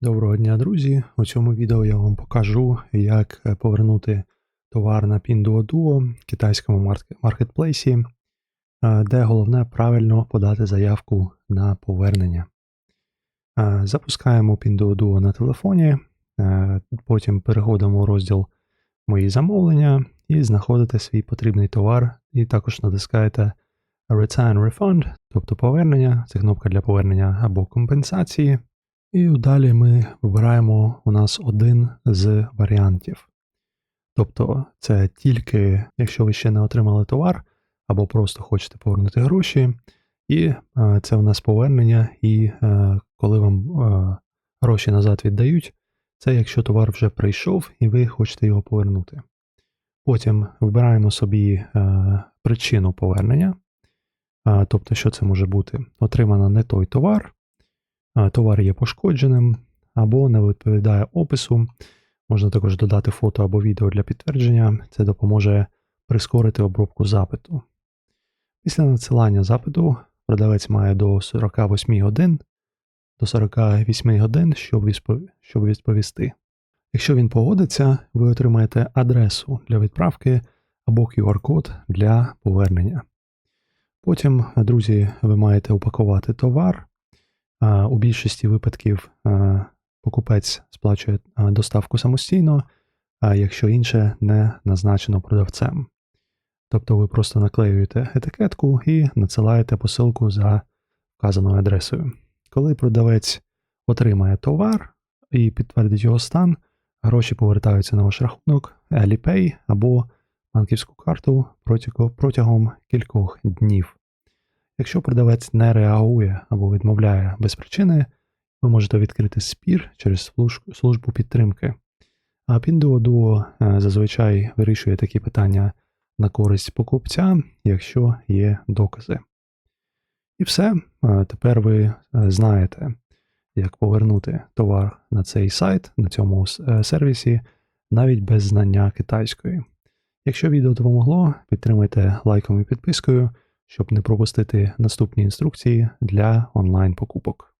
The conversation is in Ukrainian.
Доброго дня, друзі! У цьому відео я вам покажу, як е, повернути товар на Pinduoduo в китайському маркетплейсі, е, де головне правильно подати заявку на повернення. Е, Запускаємо Pinduoduo на телефоні, потім переходимо у розділ Мої замовлення і знаходите свій потрібний товар, і також натискаєте Return Refund, тобто повернення, це кнопка для повернення або компенсації. І далі ми вибираємо у нас один з варіантів. Тобто, це тільки якщо ви ще не отримали товар, або просто хочете повернути гроші, і е, це у нас повернення, і е, коли вам е, гроші назад віддають, це якщо товар вже прийшов і ви хочете його повернути. Потім вибираємо собі причину повернення. Тобто, що це може бути? Отримано не той товар, товар є пошкодженим або не відповідає опису. Можна також додати фото або відео для підтвердження. Це допоможе прискорити обробку запиту. Після надсилання запиту продавець має до 48 годин до 48 годин, щоб відповісти. Якщо він погодиться, ви отримаєте адресу для відправки або QR-код для повернення. Потім, друзі, ви маєте упакувати товар. У більшості випадків покупець сплачує доставку самостійно, а якщо інше не назначено продавцем. Тобто ви просто наклеюєте етикетку і надсилаєте посилку за вказаною адресою. Коли продавець отримає товар і підтвердить його стан, гроші повертаються на ваш рахунок, Alipay або банківську карту протягом кількох днів. Якщо продавець не реагує або відмовляє без причини, ви можете відкрити спір через службу підтримки. А Pinduoduo е, зазвичай вирішує такі питання на користь покупця, якщо є докази. І все. Е, Тепер ви е, знаєте, як повернути товар на цей сайт, на цьому сервісі, навіть без знання китайської. Якщо відео допомогло, підтримайте лайком і підпискою щоб не пропустити наступні інструкції для онлайн покупок.